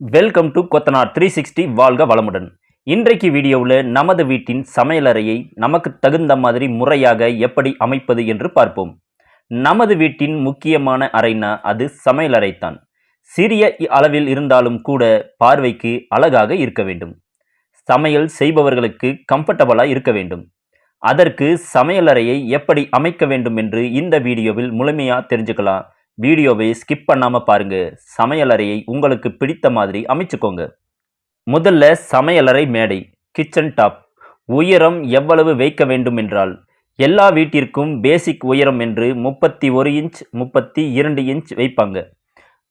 Welcome to Kothanar three sixty வாழ்க வளமுடன் இன்றைக்கு வீடியோவில் நமது வீட்டின் சமையலறையை நமக்கு தகுந்த மாதிரி முறையாக எப்படி அமைப்பது என்று பார்ப்போம். நமது வீட்டின் முக்கியமான அறைனா அது சமையலறை தான் சிறிய அளவில் இருந்தாலும் கூட பார்வைக்கு அழகாக இருக்க வேண்டும். சமையல் செய்பவர்களுக்கு கம்ஃபர்டபுளாக இருக்க வேண்டும். அதற்கு சமையலறையை எப்படி அமைக்க வேண்டும் என்று இந்த வீடியோவில் முழுமையாக தெரிஞ்சுக்கலாம். வீடியோவை ஸ்கிப் பண்ணாமல் பாருங்கள் சமையலறையை உங்களுக்கு பிடித்த மாதிரி அமைச்சுக்கோங்க. முதல்ல சமையலறை மேடை கிச்சன் டாப் உயரம் எவ்வளவு வைக்க வேண்டும் என்றால் எல்லா வீட்டிற்கும் பேசிக் உயரம் என்று முப்பத்தி ஒரு இன்ச் முப்பத்தி இரண்டு இன்ச் வைப்பாங்க.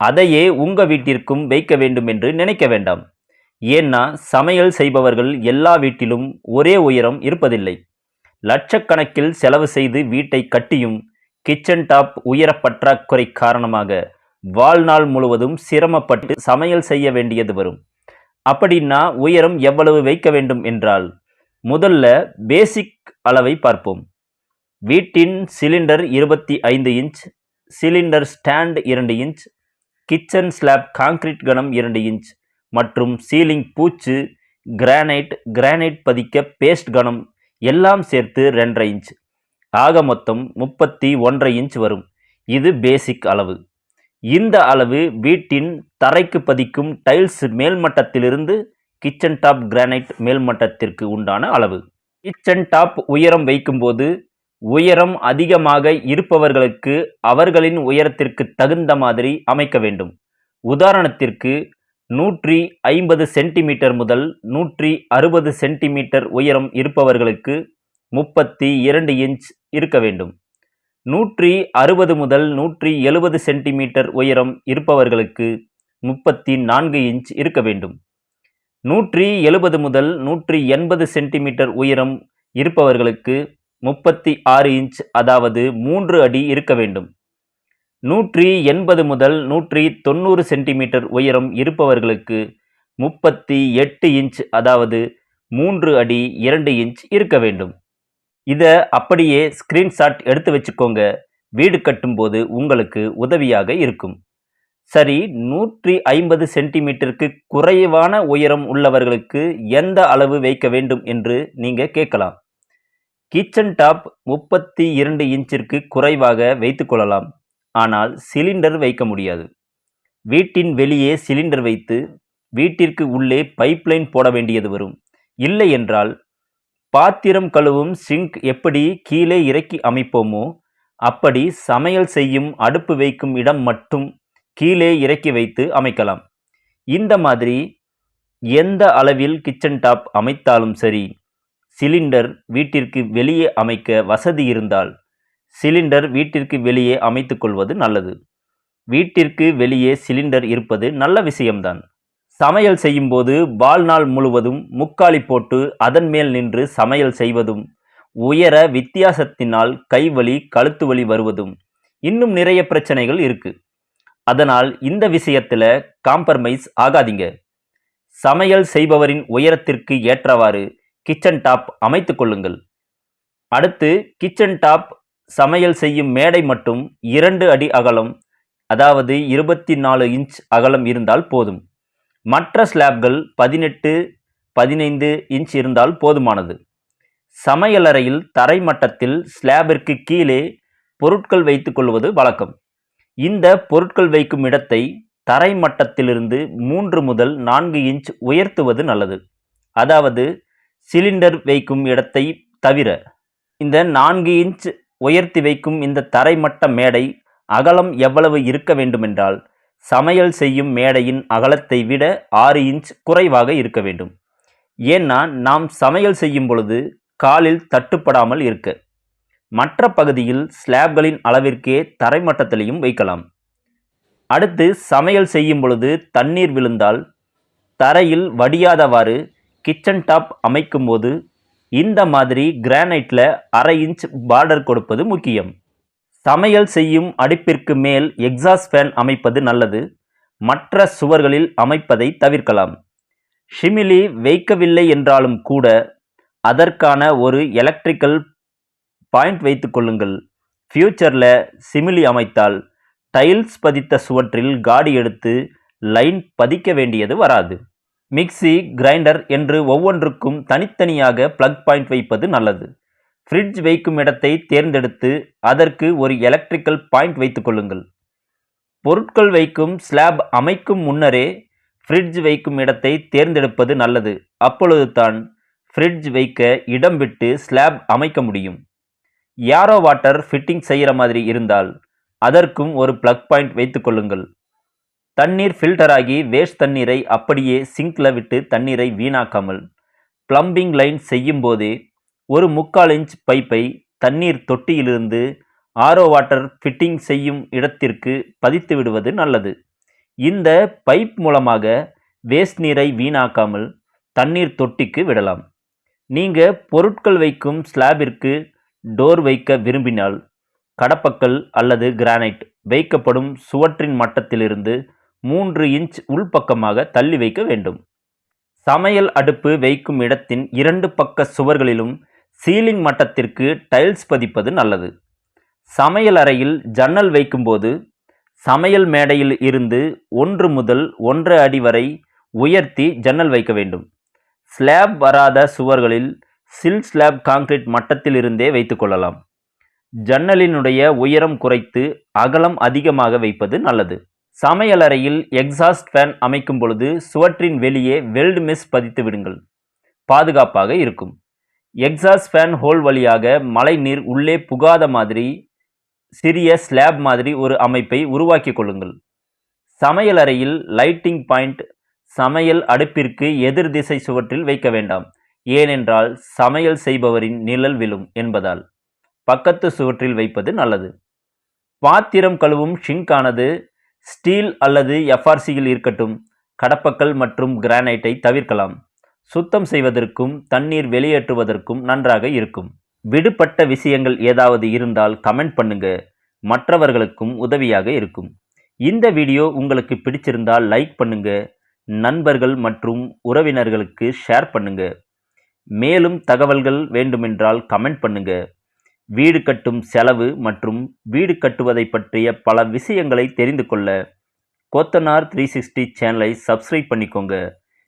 அதையே உங்கள் வீட்டிற்கும் வைக்க வேண்டும் என்று நினைக்க வேண்டாம். ஏன்னா சமையல் செய்பவர்கள் எல்லா வீட்டிலும் ஒரே உயரம் இருப்பதில்லை. லட்சக்கணக்கில் செலவு செய்து வீட்டை கட்டியும் கிச்சன் டாப் உயர பற்றாக்குறை காரணமாக வாழ்நாள் முழுவதும் சிரமப்பட்டு சமையல் செய்ய வேண்டியது வரும். அப்படின்னா உயரம் எவ்வளவு வைக்க வேண்டும் என்றால் முதல்ல பேசிக் அளவை பார்ப்போம். வீட்டின் சிலிண்டர் இருபத்தி ஐந்து இன்ச் சிலிண்டர் ஸ்டாண்ட் இரண்டு இன்ச் கிச்சன் ஸ்லாப் காங்கிரீட் கனம் இரண்டு இன்ச் மற்றும் சீலிங் பூச்சு கிரானைட் கிரானைட் பதிக்க பேஸ்ட் கனம் எல்லாம் சேர்த்து ரெண்டரை இன்ச் ஆக மொத்தம் முப்பத்தி ஒன்றரை இன்ச் வரும். இது பேசிக் அளவு. இந்த அளவு வீட்டின் தரைக்கு பதிக்கும் டைல்ஸ் மேல்மட்டத்திலிருந்து கிச்சன் டாப் கிரானைட் மேல்மட்டத்திற்கு உண்டான அளவு. கிச்சன் டாப் உயரம் வைக்கும்போது உயரம் அதிகமாக இருப்பவர்களுக்கு அவர்களின் உயரத்திற்கு தகுந்த மாதிரி அமைக்க வேண்டும். உதாரணத்திற்கு நூற்றி ஐம்பது சென்டிமீட்டர் முதல் நூற்றி அறுபது சென்டிமீட்டர் உயரம் இருப்பவர்களுக்கு முப்பத்தி இரண்டு இன்ச் இருக்க வேண்டும். நூற்றி அறுபது முதல் நூற்றி எழுபது சென்டிமீட்டர் உயரம் இருப்பவர்களுக்கு முப்பத்தி நான்கு இன்ச் இருக்க வேண்டும். நூற்றி எழுபது முதல் நூற்றி எண்பது சென்டிமீட்டர் உயரம் இருப்பவர்களுக்கு முப்பத்தி ஆறு இன்ச் அதாவது மூன்று அடி இருக்க வேண்டும். நூற்றி எண்பது முதல் நூற்றி தொண்ணூறு சென்டிமீட்டர் உயரம் இருப்பவர்களுக்கு முப்பத்தி எட்டு இன்ச் அதாவது மூன்று அடி இரண்டு இன்ச் இருக்க வேண்டும். இதை அப்படியே ஸ்க்ரீன்ஷாட் எடுத்து வச்சுக்கோங்க. வீடு கட்டும்போது உங்களுக்கு உதவியாக இருக்கும். சரி நூற்றி ஐம்பது சென்டிமீட்டருக்கு குறைவான உயரம் உள்ளவர்களுக்கு எந்த அளவு வைக்க வேண்டும் என்று நீங்கள் கேட்கலாம். கிச்சன் டாப் முப்பத்தி இரண்டு இன்ச்சிற்கு குறைவாக வைத்துக்கொள்ளலாம் ஆனால் சிலிண்டர் வைக்க முடியாது. வீட்டின் வெளியே சிலிண்டர் வைத்து வீட்டிற்கு உள்ளே பைப்லைன் போட வேண்டியது வரும். இல்லை என்றால் பாத்திரம் கழுவும் சிங்க் எப்படி கீழே இறக்கி அமைப்போமோ அப்படி சமையல் செய்யும் அடுப்பு வைக்கும் இடம் மட்டும் கீழே இறக்கி வைத்து அமைக்கலாம். இந்த மாதிரி எந்த அளவில் கிச்சன் டாப் அமைத்தாலும் சரி சிலிண்டர் வீட்டிற்கு வெளியே அமைக்க வசதி இருந்தால் சிலிண்டர் வீட்டிற்கு வெளியே அமைத்து கொள்வது நல்லது. வீட்டிற்கு வெளியே சிலிண்டர் இருப்பது நல்ல விஷயம்தான். சமையல் செய்யும்போது வாழ்நாள் முழுவதும் முக்காலி போட்டு அதன் மேல் நின்று சமையல் செய்வதும் உயர வித்தியாசத்தினால் கைவலி கழுத்து வலி வருவதும் இன்னும் நிறைய பிரச்சனைகள் இருக்கு. அதனால் இந்த விஷயத்தில் காம்ப்ரமைஸ் ஆகாதீங்க. சமையல் செய்பவரின் உயரத்திற்கு ஏற்றவாறு கிச்சன் டாப் அமைத்து கொள்ளுங்கள். அடுத்து கிச்சன் டாப் சமையல் செய்யும் மேடை மட்டும் இரண்டு அடி அகலம் அதாவது இருபத்தி நாலு இன்ச் அகலம் இருந்தால் போதும். மற்ற ஸ்லாப்கள் பதினெட்டு பதினைந்து இன்ச் இருந்தால் போதுமானது. சமையலறையில் தரை மட்டத்தில் ஸ்லாபிற்கு கீழே பொருட்கள் வைத்துக்கொள்வது வழக்கம். இந்த பொருட்கள் வைக்கும் இடத்தை தரை மட்டத்திலிருந்து மூன்று முதல் நான்கு இன்ச் உயர்த்துவது நல்லது. அதாவது சிலிண்டர் வைக்கும் இடத்தை தவிர இந்த நான்கு இன்ச் உயர்த்தி வைக்கும் இந்த தரைமட்ட மேடை அகலம் எவ்வளவு இருக்க வேண்டுமென்றால் சமையல் செய்யும் மேடையின் அகலத்தை விட ஆறு இன்ச் குறைவாக இருக்க வேண்டும். ஏன்னா நாம் சமையல் செய்யும் பொழுது காலில் தட்டுப்படாமல் இருக்க. மற்ற பகுதியில் ஸ்லாப்களின் அளவிற்கே தரைமட்டத்திலையும் வைக்கலாம். அடுத்து சமையல் செய்யும் பொழுது தண்ணீர் விழுந்தால் தரையில் வடியாதவாறு கிச்சன் டாப் அமைக்கும்போது இந்த மாதிரி கிரானைட்டில் அரை இன்ச் பார்டர் கொடுப்பது முக்கியம். சமையல் செய்யும் அடுப்பிற்கு மேல் எக்ஸாஸ்ட் ஃபேன் அமைப்பது நல்லது. மற்ற சுவர்களில் அமைப்பதை தவிர்க்கலாம். ஷிமிலி வைக்கவில்லை என்றாலும் கூட அதற்கான ஒரு எலக்ட்ரிக்கல் பாயிண்ட் வைத்து கொள்ளுங்கள். ஃப்யூச்சரில் சிமிலி அமைத்தால் டைல்ஸ் பதித்த சுவற்றில் காடி எடுத்து லைன் பதிக்க வேண்டியது வராது. மிக்ஸி கிரைண்டர் என்று ஒவ்வொன்றுக்கும் தனித்தனியாக ப்ளக் பாயிண்ட் வைப்பது நல்லது. ஃப்ரிட்ஜ் வைக்கும் இடத்தை தேர்ந்தெடுத்து அதற்கு ஒரு எலக்ட்ரிக்கல் பாயிண்ட் வைத்துக்கொள்ளுங்கள் பொருட்கள் வைக்கும் ஸ்லாப் அமைக்கும் முன்னரே ஃப்ரிட்ஜ் வைக்கும் இடத்தை தேர்ந்தெடுப்பது நல்லது. அப்பொழுது தான் ஃப்ரிட்ஜ் வைக்க இடம் விட்டு ஸ்லாப் அமைக்க முடியும். யாரோ வாட்டர் ஃபிட்டிங் செய்கிற மாதிரி இருந்தால் அதற்கும் ஒரு ப்ளக் பாயிண்ட் வைத்துக்கொள்ளுங்கள் தண்ணீர் ஃபில்டர் ஆகி வேஸ்ட் தண்ணீரை அப்படியே சிங்க்ல விட்டு தண்ணீரை வீணாக்காமல் ப்ளம்பிங் லைன் செய்யும் போதே ஒரு முக்கால் இன்ச் பைப்பை தண்ணீர் தொட்டியிலிருந்து ஆரோ வாட்டர் ஃபிட்டிங் செய்யும் இடத்திற்கு பதித்து விடுவது நல்லது. இந்த பைப் மூலமாக வேஸ்ட் நீரை வீணாக்காமல் தண்ணீர் தொட்டிக்கு விடலாம். நீங்கள் பொருட்கள் வைக்கும் ஸ்லாபிற்கு டோர் வைக்க விரும்பினால் கடப்பக்கல் அல்லது கிரானைட் வைக்கப்படும் சுவற்றின் மட்டத்திலிருந்து மூன்று இன்ச் உள்பக்கமாக தள்ளி வைக்க வேண்டும். சமையல் அடுப்பு வைக்கும் இடத்தின் இரண்டு பக்க சுவர்களிலும் சீலிங் மட்டத்திற்கு டைல்ஸ் பதிப்பது நல்லது. சமையல் அறையில் ஜன்னல் வைக்கும்போது சமையல் மேடையில் இருந்து ஒன்று முதல் ஒன்றரை அடி வரை உயர்த்தி ஜன்னல் வைக்க வேண்டும். ஸ்லாப் வராத சுவர்களில் சில் ஸ்லாப் காங்கிரீட் மட்டத்தில் இருந்தே வைத்துக்கொள்ளலாம் ஜன்னலினுடைய உயரம் குறைத்து அகலம் அதிகமாக வைப்பது நல்லது. சமையலறையில் எக்ஸாஸ்ட் ஃபேன் அமைக்கும் பொழுது சுவற்றின் வெளியே வெல்டு மெஸ் பதித்து விடுங்கள். பாதுகாப்பாக இருக்கும். எக்ஸாஸ்ட் ஃபேன் ஹோல் வழியாக மழைநீர் உள்ளே புகாத மாதிரி சிறிய ஸ்லாப் மாதிரி ஒரு அமைப்பை உருவாக்கி கொள்ளுங்கள். சமையலறையில் லைட்டிங் பாயிண்ட் சமையல் அடுப்பிற்கு எதிர் திசை சுவற்றில் வைக்க வேண்டாம். ஏனென்றால் சமையல் செய்பவரின் நிழல் விழும் என்பதால். பக்கத்து சுவற்றில் வைப்பது நல்லது. பாத்திரம் கழுவும் ஷிங்கானது ஸ்டீல் அல்லது எஃப்ஆர்சியில் இருக்கட்டும். கடப்பக்கல் மற்றும் கிரானைட்டை தவிர்க்கலாம். சுத்தம் செய்வதற்கும் தண்ணீர் வெளியேற்றுவதற்கும் நன்றாக இருக்கும். விடுபட்ட விஷயங்கள் ஏதாவது இருந்தால் கமெண்ட் பண்ணுங்க. மற்றவர்களுக்கும் உதவியாக இருக்கும். இந்த வீடியோ உங்களுக்கு பிடிச்சிருந்தால் லைக் பண்ணுங்க. நண்பர்கள் மற்றும் உறவினர்களுக்கு ஷேர் பண்ணுங்க. மேலும் தகவல்கள் வேண்டுமென்றால் கமெண்ட் பண்ணுங்க. வீடு கட்டும் செலவு மற்றும் வீடு கட்டுவதை பற்றிய பல விஷயங்களை தெரிந்து கொள்ள கோத்தனார் த்ரீ சிக்ஸ்டி சேனலை சப்ஸ்கிரைப் பண்ணிக்கோங்க.